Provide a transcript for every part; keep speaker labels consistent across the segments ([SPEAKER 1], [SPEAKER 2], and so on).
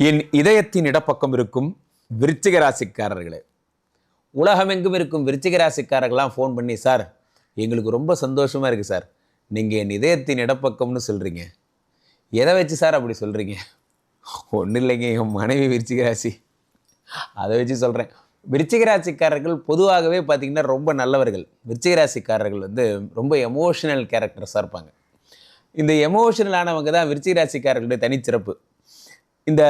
[SPEAKER 1] என் இதயத்தின் இடப்பக்கம் இருக்கும் விருச்சிக ராசிக்காரர்களே. உலகமெங்கும் இருக்கும் விருச்சிக ராசிக்காரர்கள்லாம் ஃபோன் பண்ணி சார் எங்களுக்கு ரொம்ப சந்தோஷமாக இருக்குது சார். நீங்கள் என் இதயத்தின் இடப்பக்கம்னு சொல்கிறீங்க எதை வச்சு சார் அப்படி சொல்கிறீங்க ஒன்றும் இல்லைங்க என் மனைவி விருச்சிக ராசி. அதை வச்சு சொல்கிறேன் விருச்சிக ராசிக்காரர்கள் பொதுவாகவே பார்த்திங்கன்னா ரொம்ப நல்லவர்கள். விருச்சிக ராசிக்காரர்கள் வந்து ரொம்ப எமோஷனல் கேரக்டர்ஸாக இருப்பாங்க. இந்த எமோஷனலானவங்க தான் விருச்சிக ராசிக்காரர்களுடைய தனிச்சிறப்பு. இந்த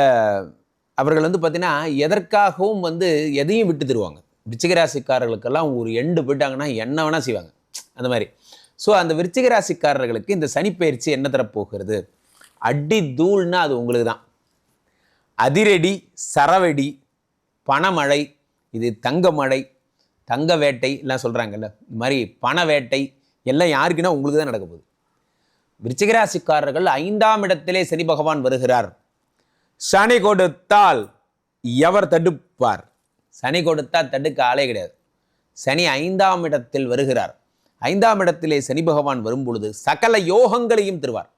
[SPEAKER 1] அவர்கள் வந்து பார்த்தீங்கன்னா எதற்காகவும் வந்து எதையும் விட்டு தருவாங்க. விருச்சிகராசிக்காரர்களுக்கெல்லாம் ஒரு எண்டு போயிட்டாங்கன்னா என்ன வேணால் செய்வாங்க. அந்த மாதிரி. ஸோ அந்த விருச்சிகராசிக்காரர்களுக்கு இந்த சனிப்பயிற்சி என்ன தரப்போகிறது? அடி தூள்னா அது உங்களுக்கு தான். அதிரடி சரவெடி பணமழை இது தங்க மழை தங்க வேட்டை எல்லாம் சொல்கிறாங்கல்ல இந்த மாதிரி பண வேட்டை எல்லாம் யாருக்குன்னா உங்களுக்கு தான் நடக்க போகுது. விருச்சிகராசிக்காரர்கள் ஐந்தாம் இடத்திலே சனி பகவான் வருகிறார். சனி கொடுத்தால் எவர் தடுப்பார்? சனி கொடுத்தால் தடுக்க ஆளே கிடையாது. சனி ஐந்தாம் இடத்தில் வருகிறார். ஐந்தாம் இடத்திலே சனி பகவான் வரும் பொழுது சகல யோகங்களையும் தருவார்.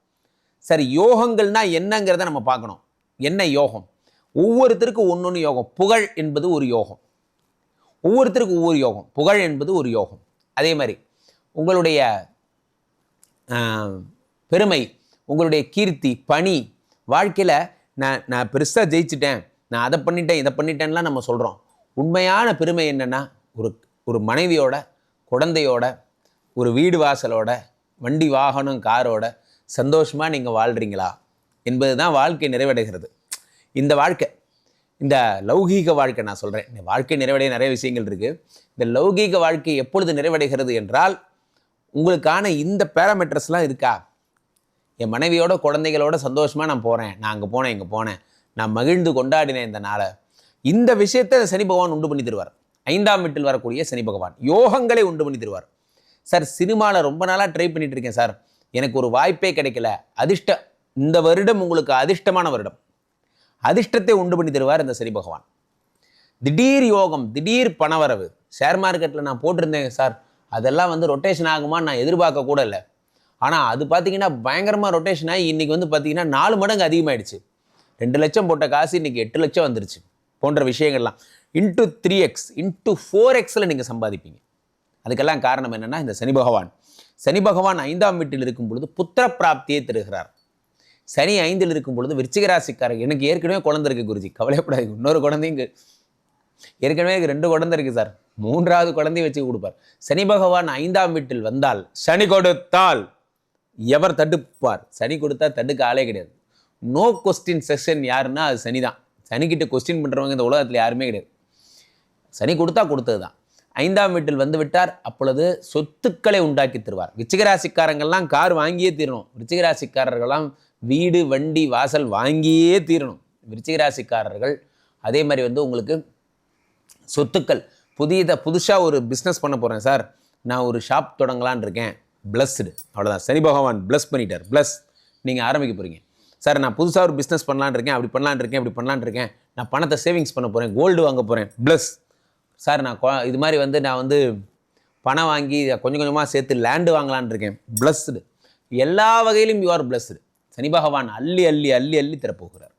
[SPEAKER 1] சரி யோகங்கள்னா என்னங்கிறத நம்ம பார்க்கணும். என்ன யோகம்? ஒவ்வொருத்தருக்கும் ஒன்று யோகம். புகழ் என்பது ஒரு யோகம். ஒவ்வொருத்தருக்கும் ஒவ்வொரு யோகம். புகழ் என்பது ஒரு யோகம். அதே மாதிரி உங்களுடைய பெருமை உங்களுடைய கீர்த்தி பணி வாழ்க்கையில் நான் நான் பெருசாக ஜெயிச்சிட்டேன். நான் அதை பண்ணிட்டேன் இதை பண்ணிட்டேன்லாம் நம்ம சொல்கிறோம் உண்மையான பெருமை என்னென்னா ஒரு ஒரு மனைவியோட குழந்தையோட ஒரு வீடு வாசலோட வண்டி வாகனம் காரோட சந்தோஷமாக நீங்கள் வாழ்கிறீங்களா என்பது தான் வாழ்க்கை நிறைவடைகிறது. இந்த வாழ்க்கை இந்த லௌகீக வாழ்க்கை நான் சொல்கிறேன் இந்த வாழ்க்கை நிறைவடைய நிறைய விஷயங்கள் இருக்குது இந்த லௌகீக வாழ்க்கை எப்பொழுது நிறைவடைகிறது என்றால் உங்களுக்கான இந்த பேராமீட்டர்ஸ்லாம் இருக்கா? என் மனைவியோட குழந்தைகளோட சந்தோஷமாக நான் போகிறேன் நான் அங்கே போனேன் இங்கே போனேன். நான் மகிழ்ந்து கொண்டாடினேன் இந்த நாளை. இந்த விஷயத்தை சனி பகவான் உண்டு பண்ணி தருவார். ஐந்தாம் வீட்டில் வரக்கூடிய சனி பகவான். யோகங்களை உண்டு பண்ணி தருவார். சார் சினிமாவில் ரொம்ப நாளாக ட்ரை பண்ணிகிட்டு இருக்கேன் சார். எனக்கு ஒரு வாய்ப்பே கிடைக்கல. அதிர்ஷ்ட இந்த வருடம் உங்களுக்கு அதிர்ஷ்டமான வருடம். அதிர்ஷ்டத்தை உண்டு பண்ணி தருவார் இந்த சனி பகவான். திடீர் யோகம் திடீர் பணவரவு. ஷேர் மார்க்கெட்டில் நான் போட்டிருந்தேங்க சார். அதெல்லாம் வந்து ரொட்டேஷன் ஆகுமான்னு நான் எதிர்பார்க்க கூட இல்லை. ஆனால் அது பார்த்தீங்கன்னா பயங்கரமாக ரொட்டேஷன் ஆகி இன்றைக்கி வந்து பார்த்திங்கன்னா நாலு மடங்கு அதிகமாகிடுச்சு ரெண்டு லட்சம் போட்ட காசு இன்றைக்கி எட்டு லட்சம் வந்துருச்சு. போன்ற விஷயங்கள்லாம். Into three x into four எக்ஸில் நீங்கள் சம்பாதிப்பீங்க. அதுக்கெல்லாம் காரணம் என்னென்னா இந்த சனி பகவான். சனி பகவான் ஐந்தாம் வீட்டில் இருக்கும் பொழுது புத்திர பிராப்தியை தருகிறார். சனி ஐந்தில் இருக்கும் பொழுது விருச்சிகராசிக்காரர் எனக்கு ஏற்கனவே குழந்தை இருக்குது குருஜி. கவலைப்படாது இன்னொரு குழந்தைங்க ஏற்கனவே எனக்கு ரெண்டு குழந்தை இருக்குது சார். மூன்றாவது குழந்தையை வச்சு கொடுப்பார். சனி பகவான் ஐந்தாம் வீட்டில் வந்தால் சனி கொடுத்தால் எவர் தடுப்பார் சனி கொடுத்தா தடுக்க ஆளே கிடையாது. நோ கொஸ்டின் செஷன் யாருன்னா அது சனி தான் சனிக்கிட்ட கொஸ்டின் பண்ணுறவங்க இந்த உலகத்தில் யாருமே கிடையாது. சனி கொடுத்தா கொடுத்தது தான் ஐந்தாம் வீட்டில் வந்து விட்டார். அப்பொழுது சொத்துக்களை உண்டாக்கி தருவார். விச்சிகராசிக்காரங்கள்லாம் கார் வாங்கியே தீரணும். விச்சிகராசிக்காரர்கள்லாம் வீடு வண்டி வாசல் வாங்கியே தீரணும். விருச்சிகராசிக்காரர்கள் அதே மாதிரி வந்து உங்களுக்கு சொத்துக்கள். புதியதை புதுசாக ஒரு பிஸ்னஸ் பண்ண போகிறேன் சார். நான் ஒரு ஷாப் தொடங்கலான் இருக்கேன். பிளஸ்டு அவ்வளோதான் சனி பகவான் ப்ளஸ் பண்ணிட்டார். ப்ளஸ் நீங்கள் ஆரம்பிக்க போகிறீங்க சார் நான் புதுசாக ஒரு பிஸ்னஸ் பண்ணலான்னு இருக்கேன். அப்படி பண்ணலான்னு இருக்கேன். இப்படி பண்ணலான்னு இருக்கேன். நான் பணத்தை சேவிங்ஸ் பண்ண போகிறேன் கோல்டு வாங்க போகிறேன் ப்ளஸ் சார் நான் இது மாதிரி வந்து நான் வந்து பணம் வாங்கி கொஞ்சம் கொஞ்சமாக சேர்த்து லேண்டு வாங்கலான்னு இருக்கேன். பிளஸ்டு எல்லா வகையிலும் யூ ஆர் பிளஸ்டு சனி பகவான் அள்ளி அள்ளி அள்ளி அள்ளி தரப்போகிறார்.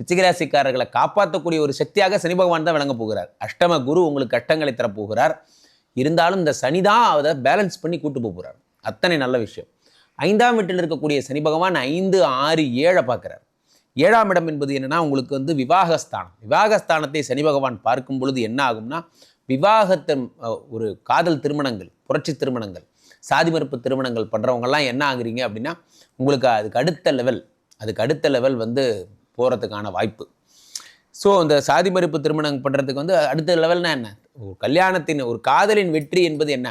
[SPEAKER 1] ரிச்சிகராசிக்காரர்களை காப்பாற்றக்கூடிய ஒரு சக்தியாக சனி பகவான் தான் விளங்க போகிறார். அஷ்டம குரு உங்களுக்கு கஷ்டங்களை தரப்போகிறார். இருந்தாலும் இந்த சனி தான் அதை பேலன்ஸ் பண்ணி கூட்டு போகிறார் அத்தனை நல்ல விஷயம். ஐந்தாம் வீட்டில் இருக்கக்கூடிய சனி பகவான் ஐந்து ஆறு ஏழை பார்க்குறார். ஏழாம் இடம் என்பது என்னன்னா உங்களுக்கு வந்து விவாகஸ்தானம். விவாகஸ்தானத்தை சனி பகவான் பார்க்கும் பொழுது என்ன ஆகும்னா விவாகத்தின் ஒரு காதல் திருமணங்கள் புரட்சி திருமணங்கள் சாதி மறுப்பு திருமணங்கள் பண்ணுறவங்கெல்லாம் என்ன ஆகுறீங்க அப்படின்னா உங்களுக்கு அதுக்கு அடுத்த லெவல் அதுக்கு அடுத்த லெவல் வந்து போகிறதுக்கான வாய்ப்பு. ஸோ இந்த சாதி மறுப்பு திருமணம் பண்ணுறதுக்கு வந்து அடுத்த லெவல்னால் என்ன? ஒரு கல்யாணத்தின் ஒரு காதலின் வெற்றி என்பது என்ன?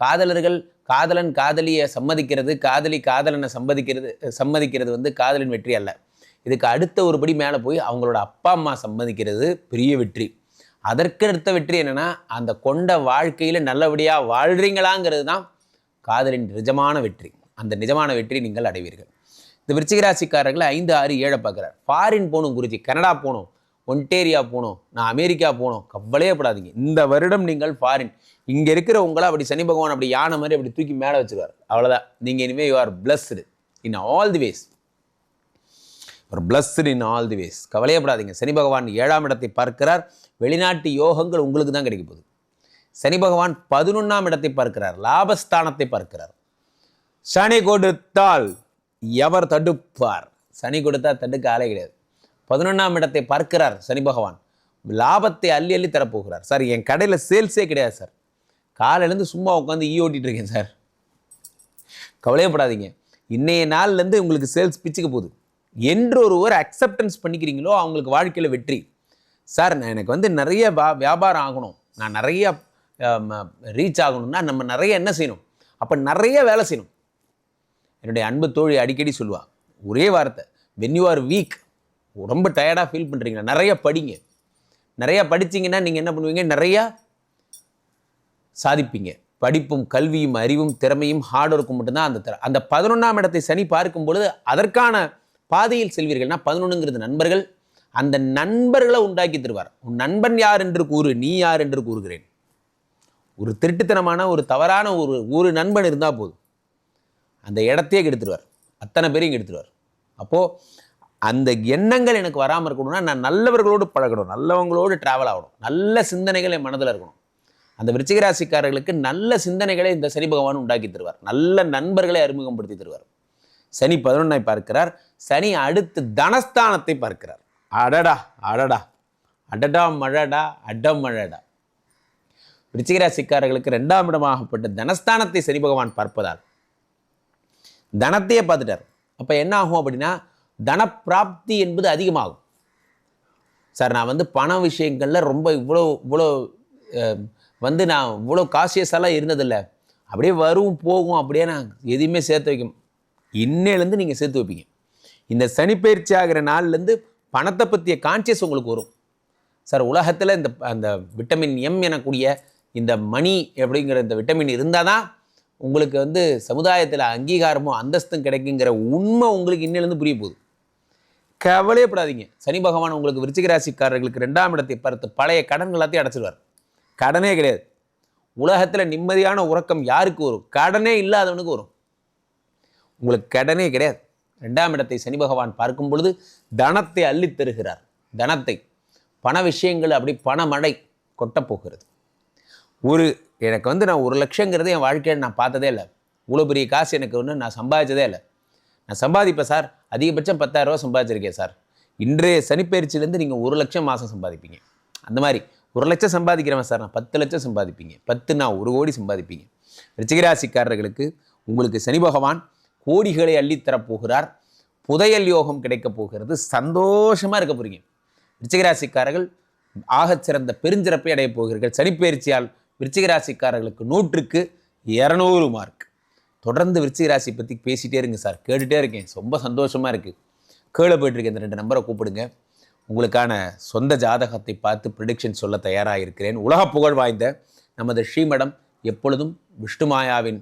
[SPEAKER 1] காதலர்கள் காதலன் காதலியை சம்மதிக்கிறது காதலி காதலனை சம்மதிக்கிறது சம்மதிக்கிறது வந்து காதலின் வெற்றி அல்ல. இதுக்கு அடுத்த ஒரு படி மேலே போய் அவங்களோட அப்பா அம்மா சம்மதிக்கிறது பெரிய வெற்றி. அதற்கு அடுத்த வெற்றி என்னென்னா அந்த கொண்ட வாழ்க்கையில் நல்லபடியாக வாழ்கிறீங்களாங்கிறது தான் காதலின் நிஜமான வெற்றி. அந்த நிஜமான வெற்றி நீங்கள் அடைவீர்கள். இந்த விருச்சிகராசிக்காரர்களை ஐந்து ஆறு ஏழை பார்க்குறார். ஃபாரின் போகணும் குருஜி. கனடா போகணும். ஒன்டேரியா போகணும் நான் அமெரிக்கா போகணும் கவலையே படாதீங்க. இந்த வருடம் நீங்கள் ஃபாரின் இங்கே இருக்கிற உங்களை அப்படி சனி பகவான் அப்படி யானை மாதிரி அப்படி தூக்கி மேலே வச்சுருவார். அவ்வளோதான் நீங்கள் இனிமேல் you are blessed in all the ways ஒரு blessed in all the ways கவலையப்படாதீங்க Shani Bhagavan ஏழாம் இடத்தை பார்க்கிறார். வெளிநாட்டு யோகங்கள் உங்களுக்கு தான் கிடைக்க போகுது. சனி பகவான் பதினொன்றாம் இடத்தை பார்க்கிறார். லாபஸ்தானத்தை பார்க்கிறார். சனி கொடுத்தால் எவர் தடுப்பார்? சனி கொடுத்தா தடுக்க ஆளே கிடையாது. பதினொன்றாம் இடத்தை பார்க்கிறார் சனி பகவான். லாபத்தை அள்ளி அள்ளி தரப்போகிறார். சார் என் கடையில் சேல்ஸே கிடையாது சார். காலையிலேருந்து சும்மா உட்காந்து ஈ ஓட்டிகிட்டு இருக்கேன் சார். கவலையப்படாதீங்க. இன்றைய நாள்லேருந்து உங்களுக்கு சேல்ஸ் பிச்சுக்க போகுது. என்று ஒருவர் அக்செப்டன்ஸ் பண்ணிக்கிறீங்களோ அவங்களுக்கு வாழ்க்கையில் வெற்றி. சார் நான் எனக்கு வந்து நிறைய வா வியாபாரம் ஆகணும். நான் நிறைய ரீச் ஆகணும்னா நம்ம நிறைய என்ன செய்யணும்? அப்போ நிறைய வேலை செய்யணும். என்னுடைய அன்பு தோழி அடிக்கடி சொல்லுவாள் ஒரே வார்த்தை வென் யூ ஆர் வீக் ரொம்ப டயர்டாக ஃபீல் பண்ணுறீங்களா நிறைய படிங்க. நிறையா படிச்சீங்கன்னா நீங்கள் என்ன பண்ணுவீங்க? நிறையா சாதிப்பீங்க. படிப்பும் கல்வியும் அறிவும் திறமையும் ஹார்ட் ஒர்க்கும் மட்டும்தான் அந்த தர அந்த பதினொன்றாம் இடத்தை சனி பார்க்கும் பொழுது அதற்கான பாதையில் செல்வீர்கள்னா பதினொன்றுங்கிறது நண்பர்கள். அந்த நண்பர்களை உண்டாக்கி தருவார். உன் நண்பன் யார் என்று கூறு நீ யார் என்று கூறுகிறேன். ஒரு திருட்டுத்தனமான ஒரு தவறான ஒரு ஒரு நண்பன் இருந்தால் போதும். அந்த இடத்தையே கெடுத்துருவார். அத்தனை பேரையும் கெடுத்துருவார். அப்போது அந்த எண்ணங்கள் எனக்கு வராமல் இருக்கணும்னா நான் நல்லவர்களோடு பழகணும் நல்லவங்களோடு ட்ராவல் ஆகணும் நல்ல சிந்தனைகள் என் மனதில் இருக்கணும். அந்த விருச்சிகராசிக்காரர்களுக்கு நல்ல சிந்தனைகளை இந்த சனி பகவான் உண்டாக்கி தருவார். நல்ல நண்பர்களை அறிமுகப்படுத்தி தருவார். சனி பதினொன்றை பார்க்கிறார். சனி அடுத்து தனஸ்தானத்தை பார்க்கிறார். அடடா அடடா. அடடா மழடா அடம் மழடா விருச்சிக ரெண்டாம் இடமாகப்பட்ட தனஸ்தானத்தை சனி பகவான் பார்ப்பதால் தனத்தையே பார்த்துட்டார். அப்போ என்ன ஆகும் அப்படின்னா தனப்பிராப்தி என்பது அதிகமாகும். சார் நான் வந்து பண விஷயங்களில் ரொம்ப இவ்வளோ இவ்வளோ வந்து நான் இவ்வளோ காசியஸெல்லாம் இருந்ததில்லை. அப்படியே வரும் போகும் அப்படியே நான் எதையுமே சேர்த்து வைக்கும் இன்னையிலேருந்து நீங்கள் சேர்த்து வைப்பீங்க. இந்த சனிப்பயிற்சி ஆகிற நாள்லேருந்து பணத்தை பற்றிய கான்சியஸ் உங்களுக்கு வரும். சார் உலகத்தில் இந்த அந்த விட்டமின் எம் எனக்கூடிய இந்த மணி அப்படிங்கிற இந்த விட்டமின் இருந்தால் தான் உங்களுக்கு வந்து சமுதாயத்தில் அங்கீகாரமும் அந்தஸ்தும் கிடைக்குங்கிற உண்மை உங்களுக்கு இன்னிலேருந்து புரிய போகுது. கவலையப்படாதீங்க. சனி பகவான் உங்களுக்கு விருச்சிக ராசிக்காரர்களுக்கு ரெண்டாம் இடத்தை பார்த்து பழைய கடன் எல்லாத்தையும் அடைச்சிடுவார் கடனே கிடையாது. உலகத்தில் நிம்மதியான உறக்கம் யாருக்கு வரும்? கடனே இல்லாதவனுக்கு வரும். உங்களுக்கு கடனே கிடையாது. ரெண்டாம் இடத்தை சனி பகவான் பார்க்கும் பொழுது தனத்தை அள்ளித் தருகிறார். தனத்தை. பண விஷயங்கள் அப்படி பணமடை கொட்டப்போகிறது ஒரு எனக்கு வந்து நான் ஒரு லட்சங்கிறது என் வாழ்க்கையில் நான் பார்த்ததே இல்லை. இவ்வளோ பெரிய காசு எனக்கு ஒன்று நான் சம்பாதிச்சதே இல்லை. நான் சம்பாதிப்பேன் சார். அதிகபட்சம் பத்தாயிரரூவா சம்பாதிச்சிருக்கேன் சார். இன்றைய சனிப்பயிற்சியிலேருந்து நீங்கள் ஒரு லட்சம் மாதம் சம்பாதிப்பீங்க. அந்த மாதிரி ஒரு லட்சம் சம்பாதிக்கிறவன் சார் நான் பத்து லட்சம் சம்பாதிப்பீங்க. பத்து நான் ஒரு கோடி சம்பாதிப்பீங்க. ரிச்சிகராசிக்காரர்களுக்கு உங்களுக்கு சனி பகவான் கோடிகளை அள்ளித்தரப்போகிறார் புதையல் யோகம் கிடைக்கப் போகிறது. சந்தோஷமாக இருக்க போகிறீங்க ரிச்சிகராசிக்காரர்கள் ஆகச் சிறந்த பெருஞ்சிறப்பை அடையப் போகிறீர்கள். சனிப்பெயர்ச்சியால் விருச்சிகராசிக்காரர்களுக்கு நூற்றுக்கு இரநூறு மார்க் தொடர்ந்து விருச்சிக ராசி பற்றி பேசிகிட்டே இருங்க சார். கேட்டுகிட்டே இருக்கேன். ரொம்ப சந்தோஷமாக இருக்குது கீழே போயிட்டுருக்க இந்த ரெண்டு நம்பரை கூப்பிடுங்க. உங்களுக்கான சொந்த ஜாதகத்தை பார்த்து ப்ரிடிக்ஷன் சொல்ல தயாராக இருக்கிறேன் உலக புகழ் வாய்ந்த நமது ஸ்ரீமடம் எப்பொழுதும் விஷ்ணுமாயாவின்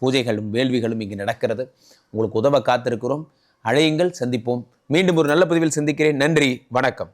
[SPEAKER 1] பூஜைகளும் வேள்விகளும் இங்கு நடக்கிறது. உங்களுக்கு உதவ காத்திருக்கிறோம். அழையுங்கள் சந்திப்போம். மீண்டும் ஒரு நல்ல பதிவில் சந்திக்கிறேன். நன்றி வணக்கம்.